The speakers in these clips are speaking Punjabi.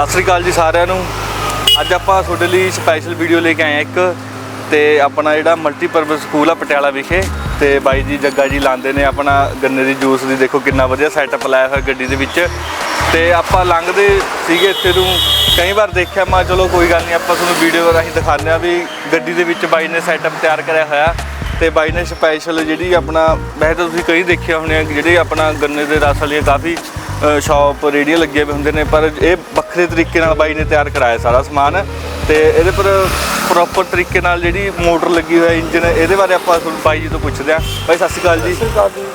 ਸਤਿ ਸ੍ਰੀ ਅਕਾਲ ਜੀ ਸਾਰਿਆਂ ਨੂੰ। ਅੱਜ ਆਪਾਂ ਤੁਹਾਡੇ ਲਈ ਸਪੈਸ਼ਲ ਵੀਡੀਓ ਲੈ ਕੇ ਆਏ ਹਾਂ ਇੱਕ ਤੇ ਆਪਣਾ ਜਿਹੜਾ ਮਲਟੀਪਰਪਸ ਸਕੂਲ ਆ ਪਟਿਆਲਾ ਵਿਖੇ। ਤੇ ਬਾਈ ਜੀ ਜੱਗਾ ਜੀ ਲਾਉਂਦੇ ਨੇ ਆਪਣਾ ਗੰਨੇ ਦੀ ਜੂਸ ਦੀ। ਦੇਖੋ ਕਿੰਨਾ ਵਧੀਆ ਸੈਟਅਪ ਲਾਇਆ ਹੋਇਆ ਗੱਡੀ ਦੇ ਵਿੱਚ। ਤੇ ਆਪਾਂ ਲੰਘਦੇ ਸੀਗੇ ਇੱਥੇ ਨੂੰ। ਕਈ ਵਾਰ ਦੇਖਿਆ ਮੈਂ, ਚਲੋ ਕੋਈ ਗੱਲ ਨਹੀਂ, ਆਪਾਂ ਤੁਹਾਨੂੰ ਵੀਡੀਓ ਰਾਹੀਂ ਦਿਖਾਉਂਦੇ ਆ ਵੀ ਗੱਡੀ ਦੇ ਵਿੱਚ ਬਾਈ ਨੇ ਸੈਟਅਪ ਤਿਆਰ ਕਰਿਆ ਹੋਇਆ। ਤੇ ਬਾਈ ਨੇ ਸਪੈਸ਼ਲ ਜਿਹੜੀ ਆਪਣਾ, ਵੈਸੇ ਤਾਂ ਤੁਸੀਂ ਕਈ ਦੇਖਿਆ ਹੋਣੇ ਆ ਕਿ ਜਿਹੜੇ ਆਪਣਾ ਗੰਨੇ ਦੇ ਰਸ ਵਾਲੀਆਂ ਕਾਫੀ ਸ਼ਾਪ ਰੇੜੀਆਂ ਲੱਗੀਆਂ ਵੀ ਹੁੰਦੇ ਨੇ ਪਰ ਇਹ ਵੱਖਰੇ ਤਰੀਕੇ ਨਾਲ ਬਾਈ ਨੇ ਤਿਆਰ ਕਰਾਇਆ ਸਾਰਾ ਸਮਾਨ। ਤੇ ਇਹਦੇ ਪਰ ਪ੍ਰੋਪਰ ਤਰੀਕੇ ਨਾਲ ਜਿਹੜੀ ਮੋਟਰ ਲੱਗੀ ਹੋਇਆ ਇੰਜਨ ਇਹਦੇ ਬਾਰੇ ਆਪਾਂ ਤੁਹਾਨੂੰ ਬਾਈ ਜੀ ਤੋਂ ਪੁੱਛਦੇ ਆ ਬਾਈ ਸਤਿ ਸ਼੍ਰੀ ਅਕਾਲ ਜੀ।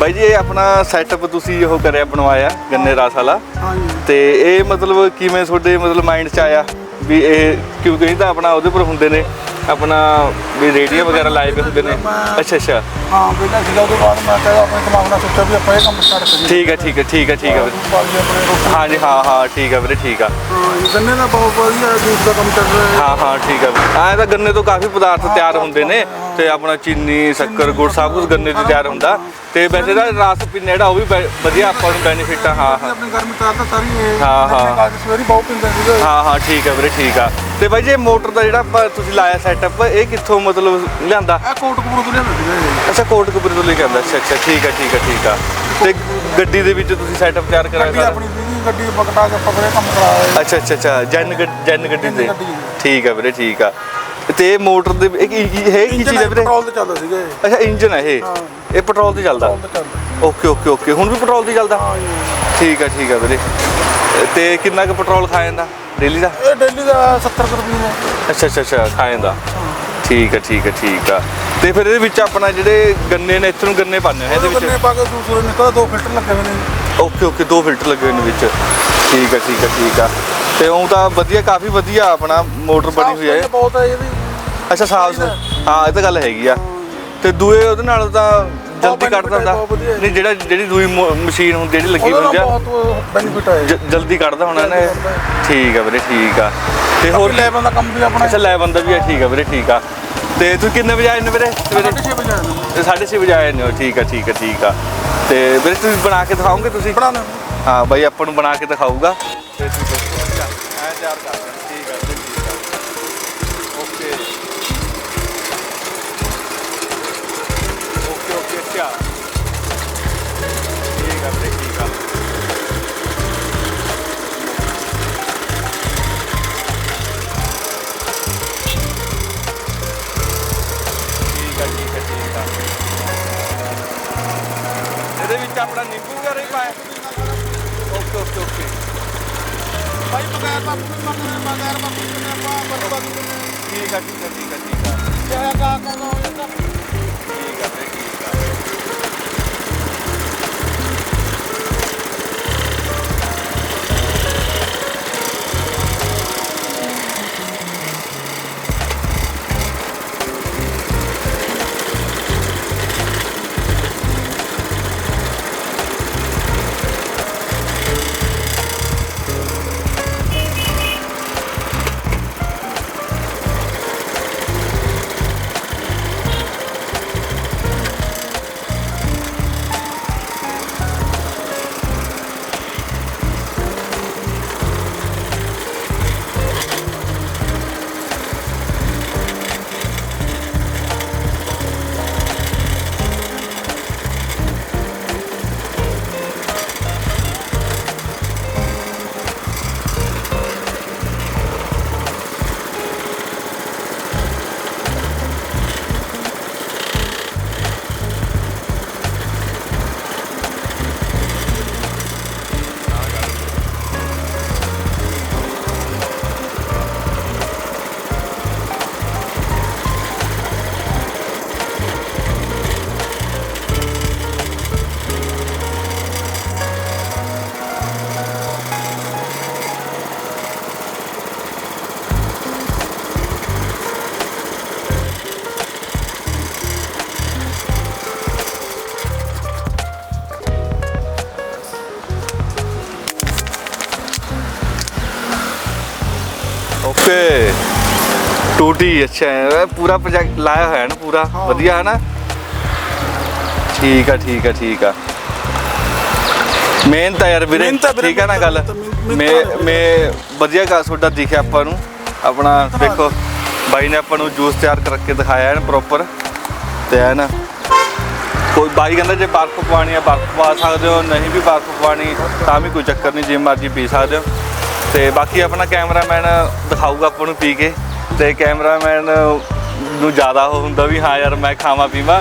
ਬਾਈ ਜੀ ਇਹ ਆਪਣਾ ਸੈਟਅਪ ਤੁਸੀਂ ਉਹ ਕਰਿਆ ਬਣਵਾਇਆ ਗੰਨੇ ਰਸ ਵਾਲਾ। ਹਾਂਜੀ। ਤੇ ਇਹ ਮਤਲਬ ਕਿਵੇਂ ਤੁਹਾਡੇ ਮਤਲਬ ਮਾਈਂਡ 'ਚ ਆਇਆ? ਵੀ ਇਹ ਕਿਉਂਕਿ ਇਹ ਤਾਂ ਆਪਣਾ ਉਹਦੇ ਪਰ ਹੁੰਦੇ ਨੇ ਆਪਣਾ ਵੀ ਰੇਡੀਓ ਵਗੈਰਾ ਲਾਏ ਵੇ ਹੁੰਦੇ ਨੇ। ਅੱਛਾ ਅੱਛਾ। ਹਾਂ ਪਹਿਲਾਂ ਸੀਗਾ ਉਹਦੇ ਬਾਅਦ ਮੈਂ ਕਿਹਾ ਆਪਣੇ ਦਿਮਾਗ ਨਾਲ ਸੋਚਿਆ ਵੀ ਆਪਾਂ ਇਹ ਕੰਮ ਸਟਾਰਟ ਕਰੀਏ। ਠੀਕ ਹੈ ਠੀਕ ਹੈ ਠੀਕ ਹੈ ਠੀਕ ਹੈ ਵੀਰੇ। ਰੋਟੀ। ਹਾਂਜੀ ਹਾਂ ਹਾਂ ਠੀਕ ਹੈ ਵੀਰੇ ਠੀਕ ਆ। ਹਾਂ ਜੀ, ਗੰਨੇ ਦਾ ਬਹੁਤ ਵਧੀਆ ਜੂਸ ਦਾ ਕੰਮ ਚੱਲ ਰਿਹਾ ਹੈ। ਹਾਂ ਹਾਂ ਠੀਕ ਹੈ ਵੀਰੇ। ਐਂ ਤਾਂ ਗੰਨੇ ਤੋਂ ਕਾਫੀ ਪਦਾਰਥ ਤਿਆਰ ਹੁੰਦੇ ਨੇ ਤੇ ਆਪਣਾ ਚੀਨੀ ਸ਼ੱਕਰ ਗੁੜ ਸਭ ਕੁਝ ਗੰਨੇ ਤੋਂ ਤਿਆਰ ਹੁੰਦਾ। ਤੇ ਵੈਸੇ ਦਾ ਰਸ ਪੀਣਾ ਜਿਹੜਾ ਉਹ ਵੀ ਵਧੀਆ ਆਪਾਂ ਨੂੰ ਬੈਨੀਫਿਟ ਆ। ਹਾਂ ਹਾਂ। ਆਪਣੀ ਗਰਮੀ ਤਾਰ ਤਾਂ ਸਾਰੀ ਇਹ ਹਾਂ, ਹਾਂ। ਸਵੇਰੀ ਬਹੁਤ ਪੀਂਦੇ ਹਾਂ। ਹਾਂ ਠੀਕ ਹੈ ਵੀਰੇ ਠੀਕ ਆ। ਤੇ ਬਾਈ ਜੀ ਇਹ ਮੋਟਰ ਦਾ ਜਿਹੜਾ ਆਪਾਂ ਤੁਸੀਂ ਲਾਇਆ ਸੈਟਅਪ ਇਹ ਕਿੱਥੋਂ ਮਤਲਬ ਲਿਆਂਦਾ? ਇਹ ਕੋਟ ਕਪੂਰ ਤੋਂ ਲਿਆਂਦਾ ਸੀਗਾ ਇਹ। ਅੱਛਾ ਕੋਟਕਪੂਰੇ ਤੋਂ ਲੈ ਕੇ ਆਂਦਾ। ਅੱਛਾ ਅੱਛਾ ਠੀਕ ਆ ਠੀਕ ਆ ਠੀਕ ਆ। ਤੇ ਗੱਡੀ ਦੇ ਵਿੱਚ ਤੁਸੀਂ ਸੈਟਅਪ ਤਿਆਰ ਕਰਾਇਆ ਗੱਡੀ ਸਾਰਾ? ਆਪਣੀ ਸੀਗੀ ਗੱਡੀ ਬਕਟਾ ਕੇ ਵੀਰੇ ਕੰਮ ਕਰਾਇਆ ਅੱਛਾ ਅੱਛਾ ਅੱਛਾ ਜੈਨ ਗੱਡ- ਜੈਨ ਗੱਡੀ ਤੇ। ਗੱਡੀ। ਠੀਕ ਆ ਵੀਰੇ ਠੀਕ ਆ। ਤੇ ਇਹ ਮੋਟਰ ਦੇ ਇਹ ਕੀ ਕੀ- ਇਹ ਕੀ ਚੀਜ਼ ਹੈ ਵੀਰੇ? ਪੈਟਰੋਲ ਤੇ ਚੱਲਦਾ ਸੀਗਾ ਇਹ। ਅੱਛਾ ਇੰਜਨ ਹੈ ਇਹ। ਹਾਂ। ਇਹ ਪੈਟਰੋਲ ਤੇ ਚੱਲਦਾ? ਪੈਟਰੋਲ ਤੇ ਚੱਲਦਾ। Okay okay okay. ਹੁਣ ਵੀ ਪੈਟਰੋਲ ਤੇ ਚੱਲਦਾ? ਹਾਂ ਜੀ ਠੀਕ ਆ ਠੀਕ ਆ ਵੀਰੇ। ਤੇ ਕਿੰਨਾ ਕੁ ਪੈਟਰੋਲ ਖਾ ਜਾਂਦਾ ਡੇਲੀ ਦਾ? ਇਹ ਡੇਲੀ ਦਾ 70 ਕੁ ਰੁਪਏ ਦਾ। ਅੱਛਾ ਅੱਛਾ ਅੱਛਾ ਖਾ ਜਾਂਦਾ। ਠੀਕ ਆ ਠੀਕ ਆ ਠੀਕ ਆ। ਤੇ ਫਿਰ ਇਹਦੇ ਵਿੱਚ ਆਪਣਾ ਜਿਹੜੇ ਗੰਨੇ ਨੇ ਇੱਥੇ ਨੂੰ ਗੰਨੇ ਪਾਣੇ ਹੋਏ ਇਹਦੇ ਇਹਦੇ ਵਿੱਚ ਵਿੱਚ? ਪਾ ਕੇ ਦੂਸਰੇ ਨਿਕਲਦਾ ਦੋ ਫਿਲਟਰ ਲੱਗੇ ਹੋਏ ਨੇ। ਓਕੇ ਓਕੇ ਦੋ ਫਿਲਟਰ ਲੱਗੇ ਹੋਏ ਨੇ ਵਿੱਚ। ਠੀਕ ਆ ਠੀਕ ਆ ਠੀਕ ਆ। ਤੇ ਉਹ ਤਾਂ ਵਧੀਆ ਕਾਫੀ ਵਧੀਆ ਆਪਣਾ ਮੋਟਰ ਬਣੀ ਹੋਈ ਹੈ ਬਹੁਤ ਹੈ ਇਹ ਵੀ। ਅੱਛਾ ਸਾਫ਼ ਹਾਂ ਇਹ ਤਾਂ ਗੱਲ ਹੈਗੀ ਆ। ਤੇ ਦੂਏ ਉਹਦੇ ਨਾਲ ਤਾਂ ਜਲਦੀ ਕੱਢ ਦਿੰਦਾ। ਹੈ, ਹੈ। ਨਹੀਂ ਜਿਹੜਾ ਜਿਹੜੀ ਦੂਈ ਮਸ਼ੀਨ ਹੁੰਦੀ ਜਿਹੜੀ ਲੱਗੀ ਹੁੰਦੀ ਆ। ਬਹੁਤ ਬੈਨੀਫਿਟ ਹੈ ਜ- ਜਲਦੀ ਕੱਢਦਾ ਹੋਣਾ ਨੇ ਠੀਕ ਆ ਵੀਰੇ ਠੀਕ ਆ। ਤੇ ਹੋਰ ਲੈਵਲ ਦਾ ਕੰਮ ਵੀ ਆਪਣਾ ਅੱਛਾ ਲੈ ਬੰਦਾ ਵੀ ਆ ਠੀਕ ਆ ਵੀਰੇ ਠੀਕ ਆ। ਤੇ ਤੁਸੀਂ ਕਿੰਨੇ ਵਜੇ ਆਏ ਨੇ ਵੀਰੇ? ਸਵੇਰੇ? 6 ਵਜੇ ਆਣਾ ਤੇ 6:30 ਵਜੇ ਆਏ ਨੇ ਹੋ, ਠੀਕ ਆ ਠੀਕ ਆ ਠੀਕ ਆ। ਤੇ ਵੀਰੇ ਤੁਸੀਂ ਬਣਾ ਕੇ ਦਿਖਾਓਗੇ ਤੁਸੀਂ? ਬਣਾਣਾ ਹਾਂ। ਬਾਈ ਆਪਾਂ ਨੂੰ ਬਣਾ ਕੇ ਦਿਖਾਊਗਾ। ਤੇ ਤੁਸੀਂ ਐ ਤਿਆਰ ਕਰ ਠੀਕ ਆ। ਅੱਛਾ ਠੀਕ ਆ ਵੀਰੇ ਠੀਕ ਆ। ਠੀਕ ਆ ਠੀਕ ਆ ਠੀਕ ਆ। ਇਹਦੇ ਵਿੱਚ ਆਪਣਾ ਨਿੰਬੂ ਵਗੈਰਾ ਹੀ ਪਾਇਆ। Okay okay okay. ਭਾਈ ਬਗੈਰ ਬਾਪੂ ਨੂੰ ਮੰਗਣਾ ਬਗੈਰ ਬਾਪੂ ਨੂੰ ਆਪਾਂ ਬਾਪੂ ਨੂੰ ਠੀਕ ਆ ਠੀਕ ਆ ਠੀਕ ਆ ਠੀਕ ਆ। ਜਿਹੜਾ ਕਾ ਕਰਨਾ ਹੋ ਜਾਂਦਾ ਓਕੇ। ਟੂਟੀ ਅੱਛਾ ਹੈ ਪੂਰਾ ਪ੍ਰੋਜੈਕਟ ਲਾਇਆ ਹੋਇਆ ਹੈ ਨਾ ਪੂਰਾ? ਵਧੀਆ ਹੈ ਨਾ? ਠੀਕ ਆ ਠੀਕ ਆ ਠੀਕ ਆ। ਮਿਹਨਤ ਆ ਯਾਰ ਵੀਰੇ। ਮਿਹਨਤ ਆ ਵੀਰੇ, ਠੀਕ ਆ ਨਾ ਗੱਲ? ਮਿਹਨਤ ਮੈਂ ਮੈਂ ਵਧੀਆ ਗਾ ਤੁਹਾਡਾ ਦਿਖਿਆ ਆਪਾਂ ਨੂੰ। ਆਪਣਾ ਦੇਖੋ ਬਾਈ ਨੇ ਆਪਾਂ ਨੂੰ ਜੂਸ ਤਿਆਰ ਕਰਕੇ ਦਿਖਾਇਆ ਹੈ ਪ੍ਰੋਪਰ ਤੇ ਹੈ ਨਾ? ਕੋਈ ਬਾਈ ਕਹਿੰਦਾ ਜੇ ਬਰਫ਼ ਪਾਣੀ ਆ ਬਰਫ਼ ਪਾ ਸਕਦੇ ਹੋ ਨਹੀਂ ਵੀ ਬਰਫ਼ ਪਾਣੀ ਤਾਂ ਵੀ ਕੋਈ ਚੱਕਰ ਨਹੀਂ ਜਿਵੇਂ ਮਰਜ਼ੀ ਪੀ ਸਕਦੇ ਹੋ। ਤੇ ਬਾਕੀ ਆਪਣਾ ਕੈਮਰਾਮੈਨ ਦਿਖਾਊਗਾ ਆਪਾਂ ਨੂੰ ਪੀ ਕੇ ਤੇ ਕੈਮਰਾਮੈਨ ਨੂੰ ਜ਼ਿਆਦਾ ਉਹ ਹੁੰਦਾ ਵੀ ਹਾਂ ਯਾਰ ਮੈਂ ਖਾਵਾਂ ਪੀਵਾਂ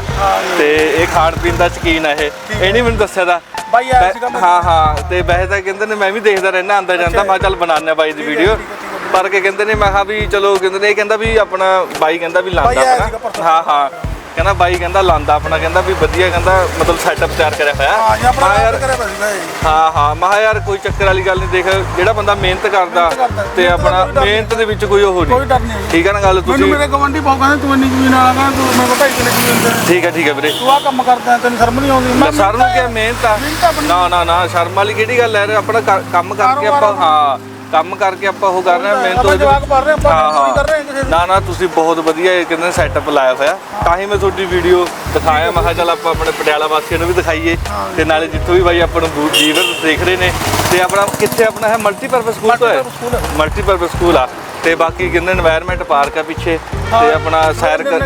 ਤੇ ਇਹ ਖਾਣ ਪੀਣ ਦਾ ਸ਼ਕੀਨ ਹੈ ਇਹ। ਇਹ ਨਹੀਂ ਮੈਨੂੰ ਦੱਸਿਆ ਦਾ। ਬਾਈ ਆਇਆ ਸੀਗਾ ਹਾਂ ਹਾਂ ਤੇ ਵੈਸੇ ਤਾਂ ਕਹਿੰਦੇ ਨੇ ਮੈਂ ਵੀ ਦੇਖਦਾ ਰਹਿਣਾ ਆਂਦਾ ਜਾਂਦਾ ਮੈਂ ਚੱਲ ਬਣਾਉਂਦੇ ਆ ਬਾਈ ਦੀ ਵੀਡੀਓ। ਪਰ ਕੇ ਕਹਿੰਦੇ ਨੇ ਮੈਂ ਕਿਹਾ ਵੀ ਚਲੋ ਕਹਿੰਦੇ ਨੇ ਇਹ ਕਹਿੰਦਾ ਵੀ ਆਪਣਾ ਬਾਈ ਕਹਿੰਦਾ ਵੀ ਲਾਂਦਾ। ਹਾਂ ਹਾਂ। ਕਹਿੰਦਾ ਬਾਈ ਕਹਿੰਦਾ ਲਾਂਦਾ ਆਪਣਾ ਕਹਿੰਦਾ ਵੀ ਵਧੀਆ ਕਹਿੰਦਾ ਮਤਲਬ ਸੈਟਅਪ ਤਿਆਰ ਕਰਿਆ ਹੋਇਆ। ਹਾਂ ਜੀ ਆਪਣਾ ਮੈਂ ਯਾਰ ਕਰਿਆ ਹਾਂ ਹਾਂ ਮੈਂ ਕਿਹਾ ਯਾਰ ਕੋਈ ਚੱਕਰ ਵਾਲੀ ਗੱਲ ਨਹੀਂ ਦੇਖ ਜਿਹੜਾ ਬੰਦਾ ਮਿਹਨਤ ਕਰਦਾ ਤੇ ਮਿਹਨਤ ਆਪਣਾ। ਮਿਹਨਤ ਦੇ ਵਿੱਚ ਕੋਈ ਉਹ ਕੋਈ ਨਹੀਂ ਡਰ ਠੀਕ ਹੈ ਨਾ ਗੱਲ ਮੈਨੂੰ ਤੁਸੀਂ? ਮੇਰੇ ਗਵੰਡੀ ਪਾਉ ਕਹਿੰਦੇ ਤੂੰ ਇੰਨੀ ਜ਼ਮੀਨ ਵਾਲਾ ਕਹਿੰਦਾ ਤੂੰ ਮੇਰੇ ਕੋਲ ਢਾਈ ਕਿੱਲੇ ਜ਼ਮੀਨ ਦੇ ਠੀਕ ਹੈ ਠੀਕ ਹੈ ਵੀਰੇ। ਤੂੰ ਆ ਕੰਮ ਕਰਦਾ ਤੈਨੂੰ ਸ਼ਰਮ ਨਹੀਂ ਆਉਂਦੀ? ਮੈਂ ਸਰ ਨੂੰ ਕਿਹਾ ਮਿਹਨਤ ਆ। ਮਿਹਨਤ ਆਪਣੀ ਨਾ ਨਾ ਨਾ ਸ਼ਰਮ ਵਾਲੀ ਕਿਹੜੀ ਗੱਲ ਹੈ ਆਪਣਾ ਕੰਮ ਕਰਕੇ ਆਪਾਂ ਹਾਂ। ਕੰਮ ਕਰਕੇ ਆਪਾਂ ਉਹ ਕਰ ਰਹੇ ਹਾਂ ਮਿਹਨਤ ਆਪਾਂ ਰਹੇ ਆਪਾਂ ਕੰਮ ਨਹੀਂ ਕਰ ਰਹੇ ਕਿਸੇ ਨਾ ਨਾ ਤੁਸੀਂ ਬਹੁਤ ਵਧੀਆ ਇਹ ਕਹਿੰਦੇ ਸੈਟਅਪ ਲਾਇਆ ਹੋਇਆ। ਤਾਂ ਹੀ ਮੈਂ ਤੁਹਾਡੀ ਵੀਡੀਓ ਦਿਖਾਇਆ ਮੈਂ ਕਿਹਾ ਆਪਾਂ ਆਪਣੇ ਪਟਿਆਲਾ ਵਾਸੀਆਂ ਨੂੰ ਵੀ ਦਿਖਾਈਏ। ਤੇ ਨਾਲੇ ਜਿੱਥੋਂ ਵੀ ਬਾਈ ਆਪਾਂ ਨੂੰ ਵੀਰ ਦੇਖ ਰਹੇ ਨੇ ਤੇ ਆਪਣਾ ਕਿੱਥੇ ਆਪਣਾ ਹੈ? ਮਲਟੀਪਰਪਸ ਸਕੂਲ ਤੋਂ ਹੈ? ਮਲਟੀਪਰਪਸ ਸਕੂਲ ਆ। ਤੇ ਬਾਕੀ ਕਹਿੰਦੇ এনवायरमेंट ਪਾਰਕ ਆ ਪਿੱਛੇ ਤੇ ਆਪਣਾ ਸੈਰ ਕਰ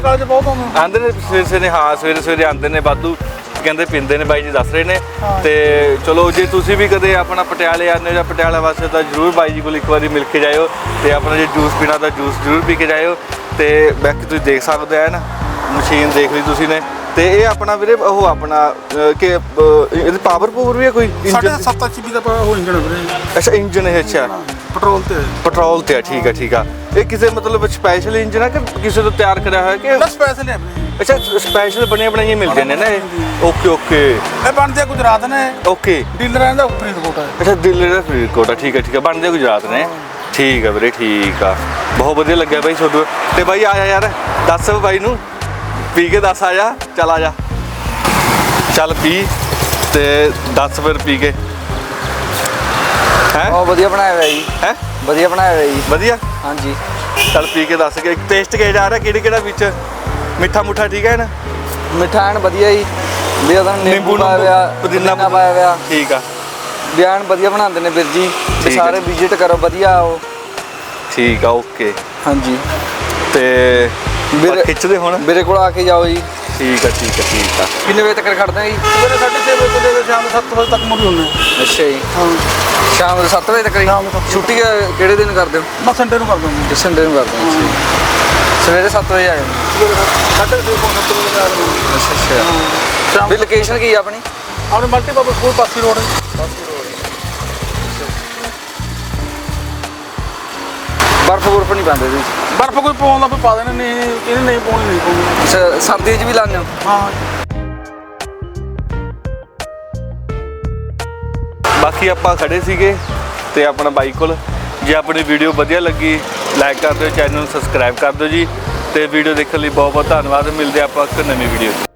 ਆਂਦੇ ਨੇ ਸਵੇਰੇ ਸਵੇਰੇ ਹਾਂ ਸਵੇਰੇ ਸਵੇਰੇ ਆਂਦੇ ਨੇ ਵਾਧੂ। ਕਹਿੰਦੇ ਪਿੰਦੇ ਨੇ ਬਾਈ ਜੀ ਦੱਸ ਰਹੇ ਨੇ। ਤੇ ਚਲੋ ਜੇ ਤੁਸੀਂ ਵੀ ਕਦੇ ਆਪਣਾ ਪਟਿਆਲੇ ਆਉਂਦੇ ਹੋ ਜਾਂ ਪਟਿਆਲਾ ਵਾਸਤੇ ਤਾਂ ਜਰੂਰ ਬਾਈ ਜੀ ਕੋਲ ਇੱਕ ਵਾਰੀ ਮਿਲ ਕੇ ਜਾਇਓ ਤੇ ਆਪਣਾ ਜੇ ਜੂਸ ਪੀਣਾ ਤਾਂ ਜੂਸ ਜਰੂਰ ਪੀ ਕੇ ਜਾਇਓ। ਤੇ ਬਾਕੀ ਤੁਸੀਂ ਦੇਖ ਸਕਦੇ ਆ ਨਾ ਮਸ਼ੀਨ ਦੇਖ ਲਈ ਤੁਸੀਂ ਨੇ। ਤੇ ਇਹ ਆਪਣਾ ਵੀਰੇ ਉਹ ਆਪਣਾ ਕਿ ਇਹਦੇ ਪਾਵਰ ਪੂਰ ਵੀ ਹੈ ਕੋਈ? ਸਾਡੇ ਇੰਜਨ 7 ਐਚਪੀ ਦਾ ਉਹ ਇੰਜਣ ਹੈ ਵੀਰੇ। ਅੱਛਾ ਇੰਜਨ ਹੈ ਅੱਛਾ। ਪੈਟਰੋਲ ਤੇ। ਪੈਟਰੋਲ ਤੇ ਆ ਠੀਕ ਆ ਠੀਕ ਆ। ਇਹ ਕਿਸੇ ਮਤਲਬ ਸਪੈਸ਼ਲ ਇੰਜਨ ਆ ਕਿ ਕਿਸੇ ਤੋਂ ਤਿਆਰ ਕਰਿਆ ਹੋਇਆ ਕਿ ਨੇ ਵੀਰੇ। ਅੱਛਾ ਸਪੈਸ਼ਲ ਬਣੀਆਂ ਬਣਾਈਆਂ ਮਿਲ ਜਾਂਦੇ ਨੇ ਇਹ? ਓਕੇ ਓਕੇ ਇਹ ਬਣਦੇ ਆ ਗੁਜਰਾਤ ਨੇ। ਓਕੇ ਡੀਲਰ ਇਹਦਾ ਫਰੀਦਕੋਟ ਹੈ। ਅੱਛਾ ਦਿੱਲੀ ਦਾ ਫਰੀਦਕੋਟ ਆ ਠੀਕ ਆ ਠੀਕ ਆ ਬਣਦੇ ਆ ਗੁਜਰਾਤ ਨੇ। ਠੀਕ ਆ ਵੀਰੇ ਠੀਕ ਆ। ਬਹੁਤ ਵਧੀਆ ਲੱਗਿਆ ਬਾਈ ਤੁਹਾਨੂੰ ਤੇ ਬਾਈ ਆ ਜਾ ਯਾਰ। ਦੱਸ ਬਾਈ ਨੂੰ। ਪੀ ਕੇ ਦੱਸ ਆ ਜਾ। ਚੱਲ ਆ ਜਾ। ਚੱਲ ਪੀ। ਤੇ ਦੱਸ ਫਿਰ ਪੀ ਕੇ। ਹੈ? ਬਹੁਤ ਵਧੀਆ ਬਣਾਇਆ ਹੋਇਆ ਜੀ। ਹੈ? ਵਧੀਆ ਬਣਾਇਆ ਹੋਇਆ ਜੀ। ਵਧੀਆ? ਹਾਂਜੀ। ਚੱਲ ਪੀ ਕੇ ਦੱਸ ਕੇ। ਟੇਸਟ ਕਿਹੜਾ ਜਾ ਰਿਹਾ? ਕਿਹੜੇ ਕਿਹੜਾ ਵਿੱਚ? ਮਿੱਠਾ ਮੁੱਠਾ ਠੀਕ ਹੈ ਨਾ? ਮਿੱਠਾ ਐਨ ਵਧੀਆ ਜੀ। ਵੀ ਉਹਦਾ ਨਿੰਬੂ ਪਾਇਆ ਹੋਇਆ ਪੁਦੀਨਾ ਪਾਇਆ ਹੋਇਆ। ਠੀਕ ਆ। ਬਿਆਨ ਵਧੀਆ ਬਣਾਉਂਦੇ ਨੇ ਵੀਰ ਜੀ। ਹੈ ਸਾਰੇ। ਵਿਜ਼ਿਟ ਕਰੋ ਵਧੀਆ ਆਓ। ਠੀਕ ਆ ਓਕੇ। ਹਾਂਜੀ। ਤੇ ਵੀਰੇ- ਖਿੱਚਦੇ ਹੁਣ? ਮੇਰੇ ਕੋਲ ਆ ਕੇ ਜਾਓ ਜੀ। ਠੀਕ ਆ ਠੀਕ ਆ ਠੀਕ ਆ। ਕਿੰਨੇ ਵਜੇ ਤੱਕ ਖੜਦੇ ਆ ਜੀ? ਸਵੇਰੇ 6:30 ਵਜੇ ਤੋਂ ਲੈ ਕੇ ਸ਼ਾਮ 7 ਵਜੇ ਤੱਕ ਮੁੜੀ ਹੁੰਦੇ। ਅੱਛਾ ਜੀ। ਹਾਂ। ਸ਼ਾਮ ਦੇ 7 ਵਜੇ ਤੱਕ। ਛੁੱਟੀ ਕਿਹੜੇ ਦਿਨ ਕਰਦੇ ਹੋ? ਮੈਂ ਸੰਡੇ ਨੂੰ ਕਰ ਦੂੰਗਾ ਜਿਸ ਸੰਡੇ ਨੂੰ ਕਰਦੇ ਹੋ। ਸਵੇਰੇ 7 ਵਜੇ ਆ ਜਾਂਦੇ। ਸਾਢੇ ਛੇ ਪੌਣੇ ਸੱਤ ਵਜੇ ਆ ਜਾਊਂਗਾ। ਅੱਛਾ ਅੱਛਾ। ਸ਼ਾਮ ਵੀ ਲੋਕੇਸ਼ਨ ਕੀ ਆ ਆਪਣੀ? ਆਪਣੇ ਮਲਟੀਪਰਪਸ ਸਕੂਲ ਪਾਸੀ ਰੋਡ। ਹੈ ਬਰਫ ਬੁਰਫ ਨਹੀਂ ਪਾਉਂਦੇ ਵਿੱਚ? ਬਰਫ਼ ਕੋਈ ਪਾਉਂਦਾ ਕੋਈ ਪਾ ਦੇਣਾ ਨਹੀਂ ਇਹਨੇ ਨਹੀਂ ਪਾਉਣੀ ਨਹੀਂ ਪਾਉਣੀ ਅੱਛਾ ਸਰਦੀਆਂ 'ਚ ਵੀ ਲਾਉਂਦੇ ਹੋ? ਹਾਂ। ਬਾਕੀ ਆਪਾਂ ਖੜੇ ਸੀਗੇ ਤੇ ਆਪਣਾ ਬਾਈਕ ਕੋਲ। ਜੇ ਆਪਣੀ ਵੀਡੀਓ ਵਧੀਆ ਲੱਗੀ ਲਾਈਕ ਕਰ ਦਿਓ ਚੈਨਲ ਨੂੰ ਸਬਸਕ੍ਰਾਈਬ ਕਰ ਦਿਓ ਜੀ। ਤੇ ਵੀਡੀਓ ਦੇਖਣ ਲਈ ਬਹੁਤ ਬਹੁਤ ਧੰਨਵਾਦ। ਮਿਲਦੇ ਆਪਾਂ ਇੱਕ ਨਵੀਂ ਵੀਡੀਓ